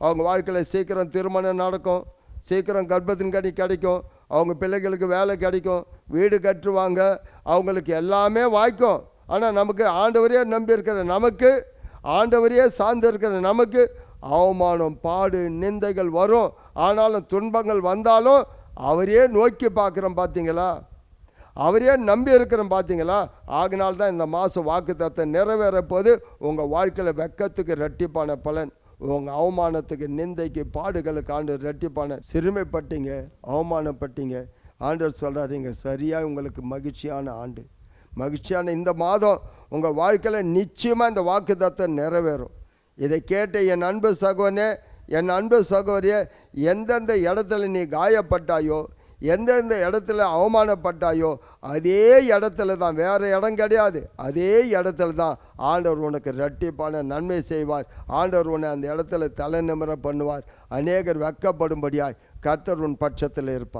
அவங்க வாழ்க்கையில் சீக்கிரம் திருமணம் நடக்கும் சீக்கிரம் கர்ப்பத்தின் கனி கிடைக்கும் அவங்க பிள்ளைகளுக்கு வேலை கிடைக்கும் வீடு கட்டுவாங்க அவங்களுக்கு எல்லாமே வாய்க்கும். ஆனால் நமக்கு ஆண்டவரையே நம்பி இருக்கிற நமக்கு ஆண்டவரையே சார்ந்து இருக்கிற நமக்கு அவமானம் பாடு நிந்தைகள் வரும். ஆனாலும் துன்பங்கள் வந்தாலும் அவரையே நோக்கி பார்க்குறோம் பார்த்தீங்களா அவரையே நம்பி இருக்கிறோம் பார்த்தீங்களா ஆகினால்தான் இந்த மாதம் வாக்கு நிறைவேற போது உங்கள் வாழ்க்கையில் வெக்கத்துக்கு ரெட்டிப்பான பலன். உங்கள் அவமானத்துக்கு நிந்தைக்கு பாடுகளுக்கு ஆண்டு ரெட்டிப்பான சிறுமைப்பட்டீங்க அவமானப்பட்டீங்க. ஆண்டவர் சொல்கிறாருங்க சரியாக உங்களுக்கு மகிழ்ச்சியான ஆண்டு. மகிழ்ச்சியான இந்த மாதம் உங்கள் வாழ்க்கையில் நிச்சயமாக இந்த வாக்கு நிறைவேறும். இதை கேட்ட என் அன்பு சகோனே என் அன்பு சகோதரியே எந்தெந்த இடத்துல நீ காயப்பட்டாயோ எந்தெந்த இடத்துல அவமானப்பட்டாயோ அதே இடத்துல தான் வேறு இடம் கிடையாது. அதே இடத்துல தான் ஆண்டவர் உனக்கு ரெட்டிப்பான நன்மை செய்வார். ஆண்டவர் உன்னை அந்த இடத்துல தலை நிமிர பண்ணுவார். அநேகர் வெக்கப்படும்படியாய் கர்த்தர் உன் பட்சத்தில் இருப்பார்.